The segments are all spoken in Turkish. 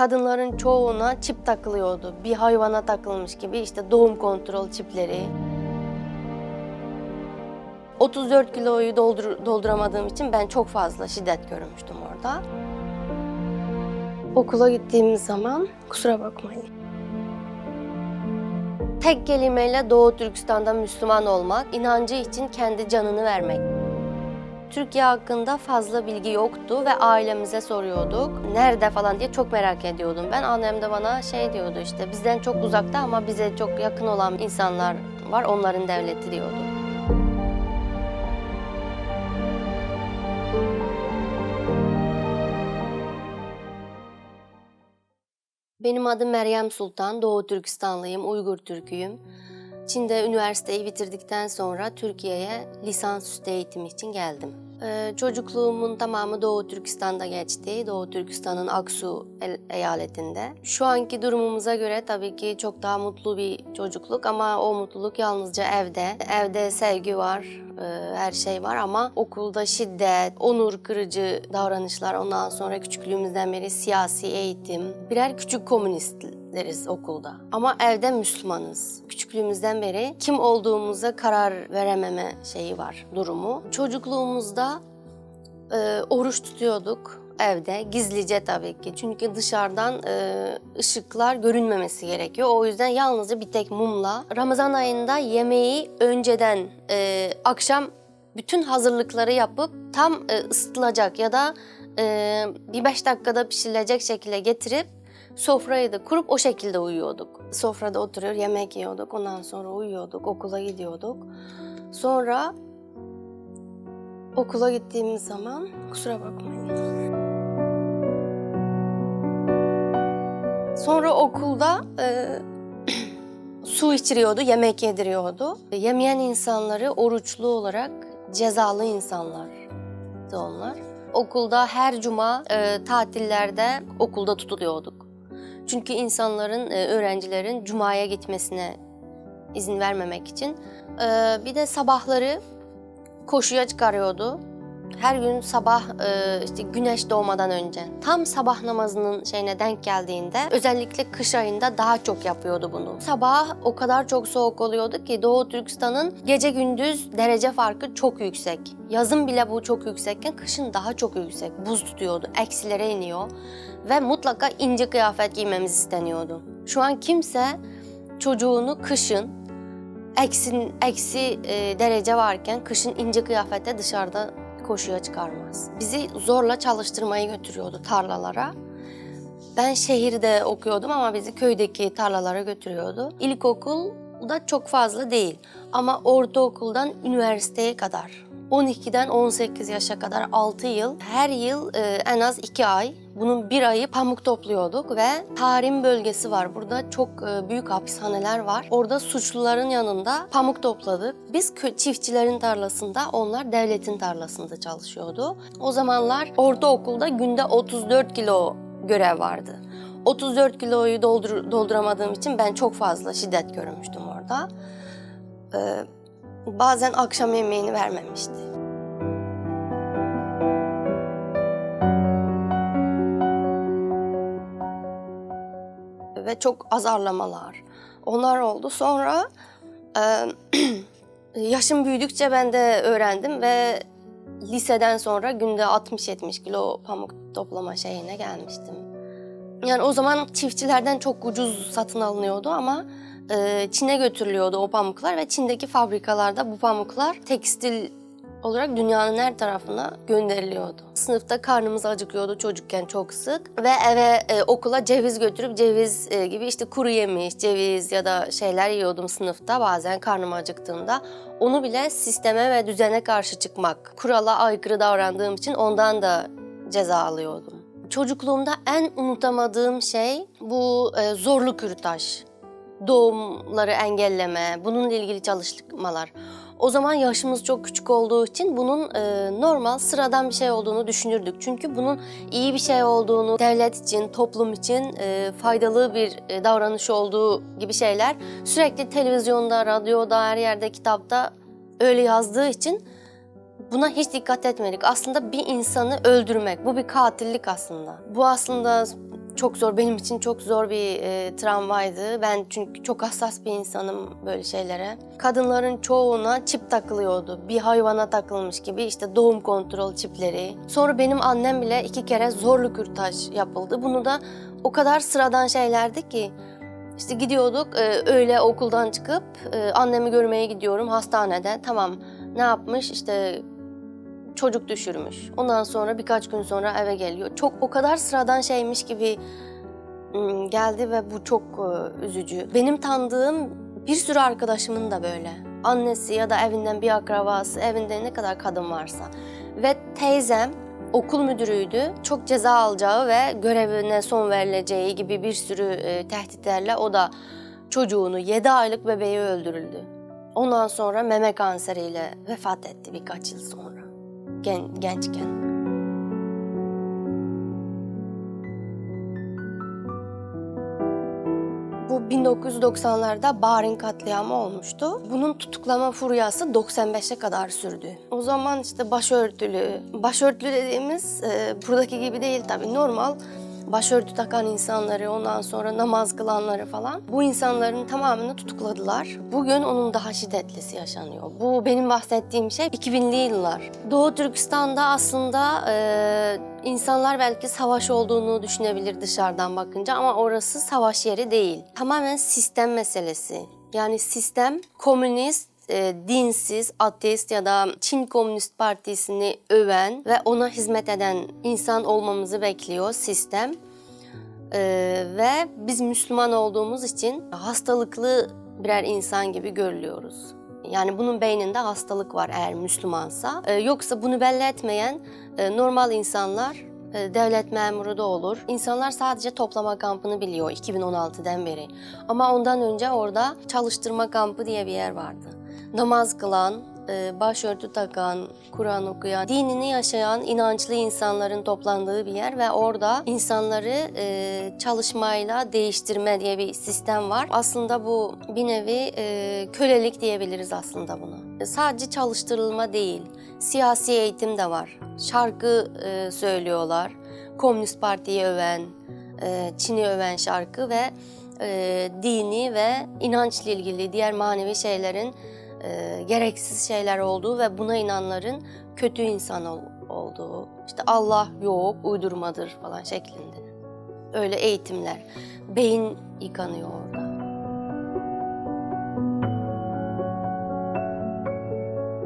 Kadınların çoğuna çip takılıyordu. Bir hayvana takılmış gibi işte doğum kontrol çipleri. 34 kiloyu doldur, dolduramadığım için ben çok fazla şiddet görmüştüm orada. Okula gittiğimiz zaman kusura bakmayın. Tek kelimeyle Doğu Türkistan'da Müslüman olmak, inancı için kendi canını vermek. Türkiye hakkında fazla bilgi yoktu ve ailemize soruyorduk. Nerede falan diye çok merak ediyordum. Ben annem de bana şey diyordu işte bizden çok uzakta ama bize çok yakın olan insanlar var onların devleti diyordu. Benim adım Meryem Sultan, Doğu Türkistanlıyım, Uygur Türküyüm. Çin'de üniversiteyi bitirdikten sonra Türkiye'ye lisansüstü eğitim için geldim. Ee, çocukluğumun tamamı Doğu Türkistan'da geçti. Doğu Türkistan'ın Aksu eyaletinde. Şu anki durumumuza göre tabii ki çok daha mutlu bir çocukluk ama o mutluluk yalnızca evde. Evde sevgi var, e, her şey var ama okulda şiddet, onur kırıcı davranışlar, ondan sonra küçüklüğümüzden beri siyasi eğitim. Birer küçük komünistleriz okulda. Ama evde Müslümanız. Küçüklüğümüzden beri kim olduğumuza karar verememe şeyi var, durumu. Çocukluğumuzda e, oruç tutuyorduk evde gizlice tabii ki. Çünkü dışarıdan e, ışıklar görünmemesi gerekiyor. O yüzden yalnızca bir tek mumla. Ramazan ayında yemeği önceden e, akşam bütün hazırlıkları yapıp tam e, ısıtılacak ya da e, bir beş dakikada pişirilecek şekilde getirip sofrayı da kurup o şekilde uyuyorduk. Sofrada oturuyor, yemek yiyorduk. Ondan sonra uyuyorduk, okula gidiyorduk. Sonra okula gittiğimiz zaman kusura bakmayın. Sonra okulda e, su içiriyordu, yemek yediriyordu. Yemeyen insanları oruçlu olarak cezalı insanlardı onlar. Okulda her cuma e, tatillerde okulda tutuluyorduk. Çünkü insanların, e, öğrencilerin cumaya gitmesine izin vermemek için. E, bir de sabahları koşuya çıkarıyordu. Her gün sabah e, işte güneş doğmadan önce tam sabah namazının şeyine denk geldiğinde özellikle kış ayında daha çok yapıyordu bunu. Sabah o kadar çok soğuk oluyordu ki Doğu Türkistan'ın gece gündüz derece farkı çok yüksek. Yazın bile bu çok yüksekken kışın daha çok yüksek. Buz tutuyordu, eksilere iniyor ve mutlaka ince kıyafet giymemiz isteniyordu. Şu an kimse çocuğunu kışın eksi, eksi e, derece varken kışın ince kıyafette dışarıda koşuya çıkarmaz. Bizi zorla çalıştırmayı götürüyordu tarlalara. Ben şehirde okuyordum ama bizi köydeki tarlalara götürüyordu. İlkokul da çok fazla değil ama ortaokuldan üniversiteye kadar 12'den 18 yaşa kadar 6 yıl, her yıl e, en az 2 ay. Bunun bir ayı pamuk topluyorduk ve Tarim bölgesi var. Burada çok e, büyük hapishaneler var. Orada suçluların yanında pamuk topladık. Biz çiftçilerin tarlasında, onlar devletin tarlasında çalışıyordu. O zamanlar ortaokulda günde 34 kilo görev vardı. 34 kiloyu doldur, dolduramadığım için ben çok fazla şiddet görmüştüm orada. Ee, bazen akşam yemeğini vermemişti. Ve çok azarlamalar. Onlar oldu. Sonra e, yaşım büyüdükçe ben de öğrendim ve liseden sonra günde 60-70 kilo pamuk toplama şeyine gelmiştim. Yani o zaman çiftçilerden çok ucuz satın alınıyordu ama e, Çin'e götürülüyordu o pamuklar ve Çin'deki fabrikalarda bu pamuklar tekstil olarak dünyanın her tarafına gönderiliyordu. Sınıfta karnımız acıkıyordu çocukken çok sık ve eve e, okula ceviz götürüp ceviz e, gibi işte kuru yemiş, ceviz ya da şeyler yiyordum sınıfta bazen karnım acıktığında. Onu bile sisteme ve düzene karşı çıkmak, kurala aykırı davrandığım için ondan da ceza alıyordum. Çocukluğumda en unutamadığım şey bu e, zorlu kürtaj. Doğumları engelleme, bununla ilgili çalışmalar. O zaman yaşımız çok küçük olduğu için bunun e, normal, sıradan bir şey olduğunu düşünürdük. Çünkü bunun iyi bir şey olduğunu, devlet için, toplum için e, faydalı bir e, davranış olduğu gibi şeyler sürekli televizyonda, radyoda, her yerde, kitapta öyle yazdığı için buna hiç dikkat etmedik. Aslında bir insanı öldürmek, bu bir katillik aslında. Bu aslında çok zor, benim için çok zor bir e, travmaydı. Ben çünkü çok hassas bir insanım böyle şeylere. Kadınların çoğuna çip takılıyordu. Bir hayvana takılmış gibi işte doğum kontrol çipleri. Sonra benim annem bile iki kere zorlu kürtaj yapıldı. Bunu da o kadar sıradan şeylerdi ki. İşte gidiyorduk e, öyle okuldan çıkıp e, annemi görmeye gidiyorum hastanede. Tamam ne yapmış işte çocuk düşürmüş. Ondan sonra birkaç gün sonra eve geliyor. Çok o kadar sıradan şeymiş gibi ım, geldi ve bu çok e, üzücü. Benim tanıdığım bir sürü arkadaşımın da böyle. Annesi ya da evinden bir akrabası, evinde ne kadar kadın varsa. Ve teyzem okul müdürüydü. Çok ceza alacağı ve görevine son verileceği gibi bir sürü e, tehditlerle o da çocuğunu, 7 aylık bebeği öldürüldü. Ondan sonra meme kanseriyle vefat etti birkaç yıl sonra. Gen, gençken. Bu 1990'larda Barin katliamı olmuştu. Bunun tutuklama furyası 95'e kadar sürdü. O zaman işte başörtülü, başörtülü dediğimiz e, buradaki gibi değil tabii normal başörtü takan insanları, ondan sonra namaz kılanları falan. Bu insanların tamamını tutukladılar. Bugün onun daha şiddetlisi yaşanıyor. Bu benim bahsettiğim şey 2000'li yıllar. Doğu Türkistan'da aslında e, insanlar belki savaş olduğunu düşünebilir dışarıdan bakınca ama orası savaş yeri değil. Tamamen sistem meselesi. Yani sistem komünist e, dinsiz, ateist ya da Çin Komünist Partisi'ni öven ve ona hizmet eden insan olmamızı bekliyor sistem. E, ve biz Müslüman olduğumuz için hastalıklı birer insan gibi görülüyoruz. Yani bunun beyninde hastalık var eğer Müslümansa. E, yoksa bunu belli etmeyen e, normal insanlar e, devlet memuru da olur. İnsanlar sadece toplama kampını biliyor 2016'dan beri. Ama ondan önce orada çalıştırma kampı diye bir yer vardı namaz kılan, e, başörtü takan, Kur'an okuyan, dinini yaşayan inançlı insanların toplandığı bir yer ve orada insanları e, çalışmayla değiştirme diye bir sistem var. Aslında bu bir nevi e, kölelik diyebiliriz aslında buna. Sadece çalıştırılma değil, siyasi eğitim de var. Şarkı söylüyorlar, Komünist Parti'yi öven, Çin'i öven şarkı ve dini ve inançla ilgili diğer manevi şeylerin e, gereksiz şeyler olduğu ve buna inanların kötü insan ol, olduğu, işte Allah yok, uydurmadır falan şeklinde. Öyle eğitimler. Beyin yıkanıyor orada.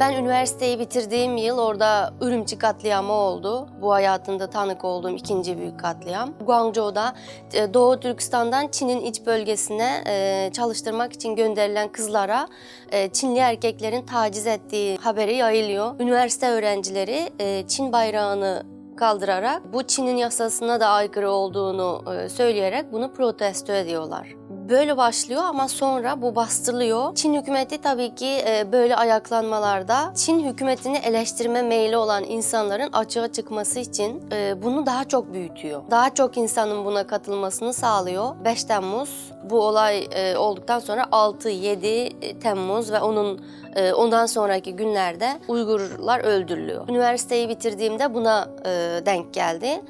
Ben üniversiteyi bitirdiğim yıl orada Ürümçi katliamı oldu. Bu hayatında tanık olduğum ikinci büyük katliam. Guangzhou'da e, Doğu Türkistan'dan Çin'in iç bölgesine e, çalıştırmak için gönderilen kızlara e, Çinli erkeklerin taciz ettiği haberi yayılıyor. Üniversite öğrencileri Çin bayrağını kaldırarak bu Çin'in yasasına da aykırı olduğunu söyleyerek bunu protesto ediyorlar böyle başlıyor ama sonra bu bastırılıyor. Çin hükümeti tabii ki e, böyle ayaklanmalarda Çin hükümetini eleştirme meyli olan insanların açığa çıkması için e, bunu daha çok büyütüyor. Daha çok insanın buna katılmasını sağlıyor. 5 Temmuz bu olay e, olduktan sonra 6-7 Temmuz ve onun ondan sonraki günlerde Uygurlar öldürülüyor. Üniversiteyi bitirdiğimde buna denk geldi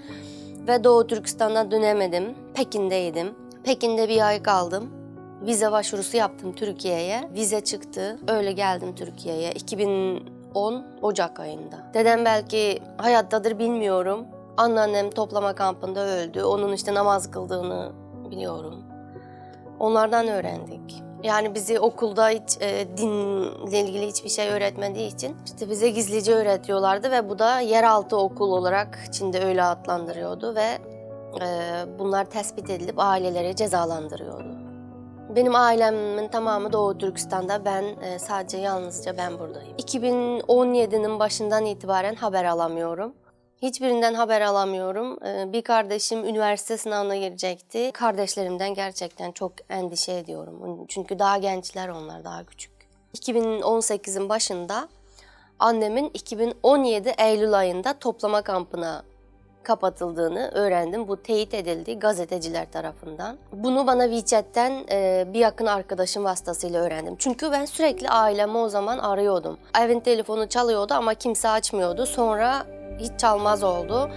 ve Doğu Türkistan'dan dönemedim. Pekin'deydim. Pekin'de bir ay kaldım. Vize başvurusu yaptım Türkiye'ye. Vize çıktı. Öyle geldim Türkiye'ye. 2010 Ocak ayında. Dedem belki hayattadır bilmiyorum. Anneannem toplama kampında öldü. Onun işte namaz kıldığını biliyorum. Onlardan öğrendik. Yani bizi okulda hiç e, dinle ilgili hiçbir şey öğretmediği için işte bize gizlice öğretiyorlardı ve bu da yeraltı okul olarak Çin'de öyle adlandırıyordu ve bunlar tespit edilip aileleri cezalandırıyordu. Benim ailemin tamamı Doğu Türkistan'da. Ben e, sadece yalnızca ben buradayım. 2017'nin başından itibaren haber alamıyorum. Hiçbirinden haber alamıyorum. E, bir kardeşim üniversite sınavına girecekti. Kardeşlerimden gerçekten çok endişe ediyorum. Çünkü daha gençler onlar, daha küçük. 2018'in başında annemin 2017 Eylül ayında toplama kampına kapatıldığını öğrendim. Bu teyit edildi gazeteciler tarafından. Bunu bana WeChat'ten e, bir yakın arkadaşım vasıtasıyla öğrendim. Çünkü ben sürekli ailemi o zaman arıyordum. Evin telefonu çalıyordu ama kimse açmıyordu. Sonra hiç çalmaz oldu.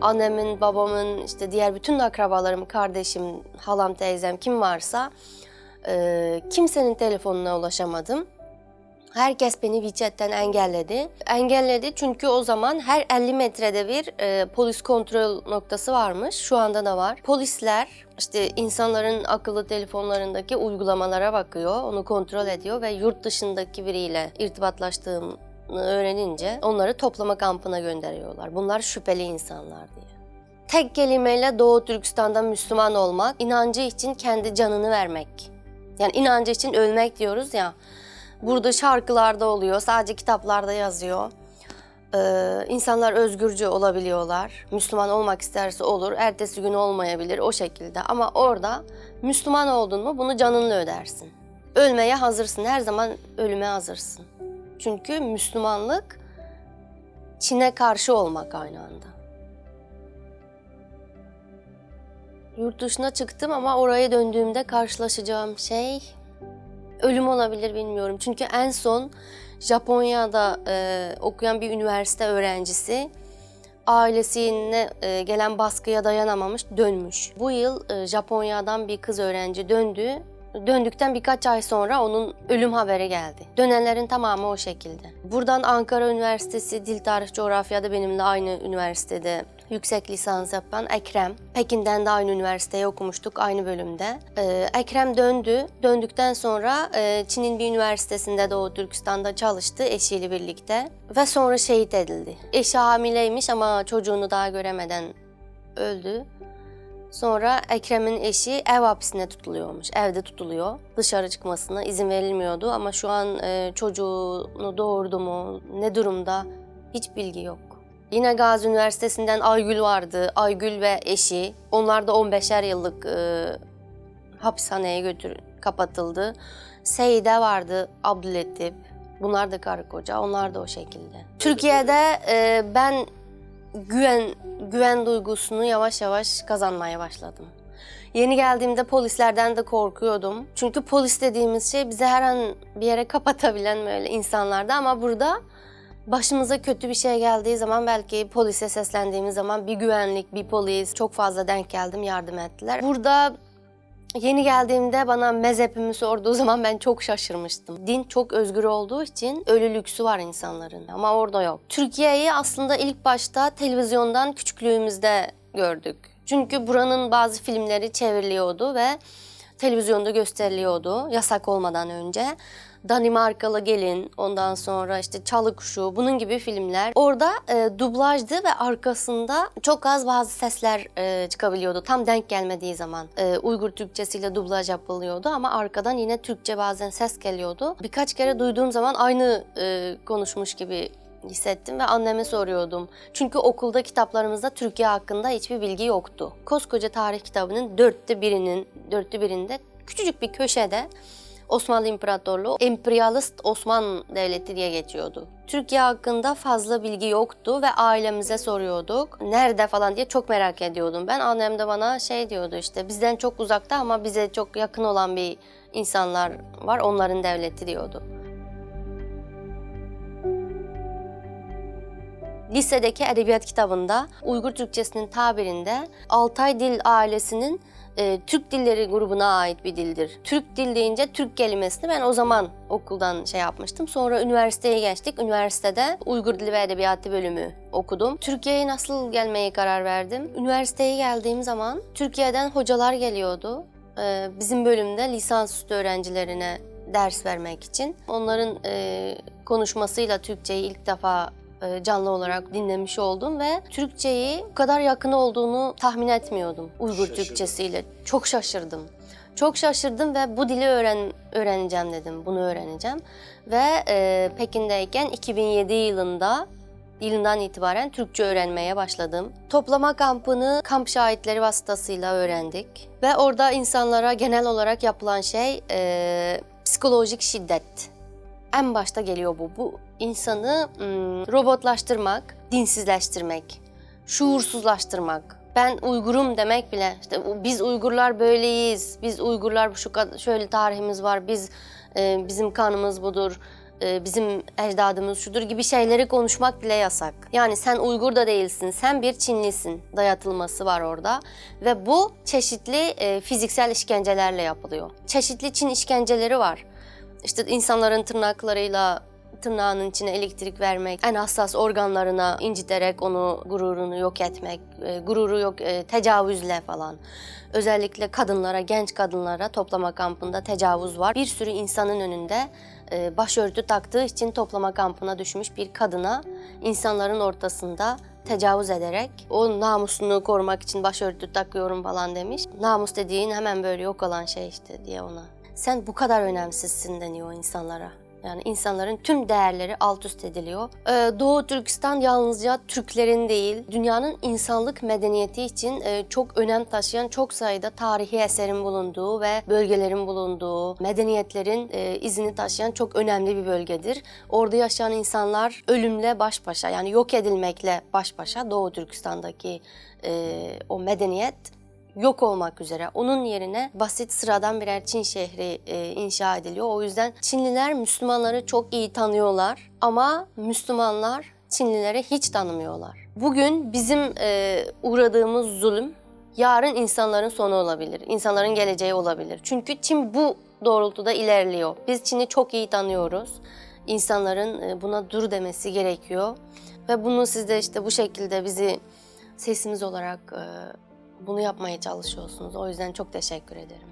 Annemin, babamın, işte diğer bütün akrabalarım, kardeşim, halam, teyzem kim varsa e, kimsenin telefonuna ulaşamadım. Herkes beni WeChat'ten engelledi. Engelledi çünkü o zaman her 50 metrede bir e, polis kontrol noktası varmış. Şu anda da var. Polisler işte insanların akıllı telefonlarındaki uygulamalara bakıyor, onu kontrol ediyor ve yurt dışındaki biriyle irtibatlaştığımı öğrenince onları toplama kampına gönderiyorlar. Bunlar şüpheli insanlar diye. Tek kelimeyle Doğu Türkistan'da Müslüman olmak, inancı için kendi canını vermek. Yani inancı için ölmek diyoruz ya. Burada şarkılarda oluyor, sadece kitaplarda yazıyor. Ee, insanlar özgürce olabiliyorlar. Müslüman olmak isterse olur, ertesi gün olmayabilir o şekilde. Ama orada Müslüman oldun mu bunu canınla ödersin. Ölmeye hazırsın, her zaman ölüme hazırsın. Çünkü Müslümanlık Çin'e karşı olmak aynı anda. Yurt dışına çıktım ama oraya döndüğümde karşılaşacağım şey ölüm olabilir bilmiyorum. Çünkü en son Japonya'da e, okuyan bir üniversite öğrencisi ailesine e, gelen baskıya dayanamamış dönmüş. Bu yıl e, Japonya'dan bir kız öğrenci döndü. Döndükten birkaç ay sonra onun ölüm haberi geldi. Dönenlerin tamamı o şekilde. Buradan Ankara Üniversitesi Dil Tarih Coğrafya'da benimle aynı üniversitede yüksek lisans yapan Ekrem. Pekin'den de aynı üniversiteye okumuştuk aynı bölümde. Ee, Ekrem döndü. Döndükten sonra e, Çin'in bir üniversitesinde Doğu Türkistan'da çalıştı eşiyle birlikte. Ve sonra şehit edildi. Eşi hamileymiş ama çocuğunu daha göremeden öldü. Sonra Ekrem'in eşi ev hapsine tutuluyormuş. Evde tutuluyor. Dışarı çıkmasına izin verilmiyordu ama şu an e, çocuğunu doğurdu mu, ne durumda hiç bilgi yok. Yine Gazi Üniversitesi'nden Aygül vardı. Aygül ve eşi. Onlar da 15'er yıllık e, hapishaneye götür kapatıldı. Seyide vardı Abdülletip. Bunlar da karı koca. Onlar da o şekilde. Türkiye'de e, ben güven güven duygusunu yavaş yavaş kazanmaya başladım. Yeni geldiğimde polislerden de korkuyordum. Çünkü polis dediğimiz şey bize her an bir yere kapatabilen böyle insanlardı ama burada başımıza kötü bir şey geldiği zaman belki polise seslendiğimiz zaman bir güvenlik, bir polis çok fazla denk geldim, yardım ettiler. Burada Yeni geldiğimde bana mezhepimi sorduğu zaman ben çok şaşırmıştım. Din çok özgür olduğu için ölü lüksü var insanların ama orada yok. Türkiye'yi aslında ilk başta televizyondan küçüklüğümüzde gördük. Çünkü buranın bazı filmleri çevriliyordu ve televizyonda gösteriliyordu yasak olmadan önce. Danimarkalı Gelin, ondan sonra işte Çalı Kuşu, bunun gibi filmler. Orada e, dublajdı ve arkasında çok az bazı sesler e, çıkabiliyordu. Tam denk gelmediği zaman e, Uygur Türkçesiyle dublaj yapılıyordu ama arkadan yine Türkçe bazen ses geliyordu. Birkaç kere duyduğum zaman aynı e, konuşmuş gibi hissettim ve anneme soruyordum. Çünkü okulda kitaplarımızda Türkiye hakkında hiçbir bilgi yoktu. Koskoca tarih kitabının dörtte birinin, dörtte birinde küçücük bir köşede Osmanlı İmparatorluğu emperyalist Osman Devleti diye geçiyordu. Türkiye hakkında fazla bilgi yoktu ve ailemize soruyorduk. Nerede falan diye çok merak ediyordum. Ben annem de bana şey diyordu işte bizden çok uzakta ama bize çok yakın olan bir insanlar var onların devleti diyordu. Lisedeki edebiyat kitabında Uygur Türkçesinin tabirinde Altay dil ailesinin e, Türk dilleri grubuna ait bir dildir. Türk dil deyince Türk kelimesini ben o zaman okuldan şey yapmıştım. Sonra üniversiteye geçtik. Üniversitede Uygur Dili ve Edebiyatı bölümü okudum. Türkiye'ye nasıl gelmeye karar verdim? Üniversiteye geldiğim zaman Türkiye'den hocalar geliyordu. E, bizim bölümde lisansüstü öğrencilerine ders vermek için. Onların e, konuşmasıyla Türkçeyi ilk defa canlı olarak dinlemiş oldum ve Türkçeyi bu kadar yakın olduğunu tahmin etmiyordum Uygur Şaşırdım. Türkçesiyle. Çok şaşırdım. Çok şaşırdım ve bu dili öğren öğreneceğim dedim. Bunu öğreneceğim. Ve e, Pekin'deyken 2007 yılında yılından itibaren Türkçe öğrenmeye başladım. Toplama kampını kamp şahitleri vasıtasıyla öğrendik. Ve orada insanlara genel olarak yapılan şey e, psikolojik şiddet en başta geliyor bu. Bu insanı ım, robotlaştırmak, dinsizleştirmek, şuursuzlaştırmak. Ben Uygurum demek bile, işte biz Uygurlar böyleyiz, biz Uygurlar şu kadar, şöyle tarihimiz var, biz e, bizim kanımız budur. e, bizim ecdadımız şudur gibi şeyleri konuşmak bile yasak. Yani sen Uygur da değilsin, sen bir Çinlisin dayatılması var orada. Ve bu çeşitli e, fiziksel işkencelerle yapılıyor. Çeşitli Çin işkenceleri var. İşte insanların tırnaklarıyla tırnağının içine elektrik vermek, en hassas organlarına inciterek onu gururunu yok etmek, e, gururu yok e, tecavüzle falan. Özellikle kadınlara, genç kadınlara toplama kampında tecavüz var. Bir sürü insanın önünde e, başörtü taktığı için toplama kampına düşmüş bir kadına insanların ortasında tecavüz ederek o namusunu korumak için başörtü takıyorum falan demiş. Namus dediğin hemen böyle yok olan şey işte diye ona. Sen bu kadar önemsizsin deniyor insanlara. Yani insanların tüm değerleri alt üst ediliyor. Ee, Doğu Türkistan yalnızca Türklerin değil, dünyanın insanlık medeniyeti için e, çok önem taşıyan çok sayıda tarihi eserin bulunduğu ve bölgelerin bulunduğu, medeniyetlerin e, izini taşıyan çok önemli bir bölgedir. Orada yaşayan insanlar ölümle baş başa yani yok edilmekle baş başa Doğu Türkistan'daki e, o medeniyet yok olmak üzere. Onun yerine basit sıradan birer Çin şehri e, inşa ediliyor. O yüzden Çinliler Müslümanları çok iyi tanıyorlar ama Müslümanlar Çinlileri hiç tanımıyorlar. Bugün bizim e, uğradığımız zulüm yarın insanların sonu olabilir. İnsanların geleceği olabilir. Çünkü Çin bu doğrultuda ilerliyor. Biz Çin'i çok iyi tanıyoruz. İnsanların e, buna dur demesi gerekiyor. Ve bunu siz de işte bu şekilde bizi sesimiz olarak e, bunu yapmaya çalışıyorsunuz. O yüzden çok teşekkür ederim.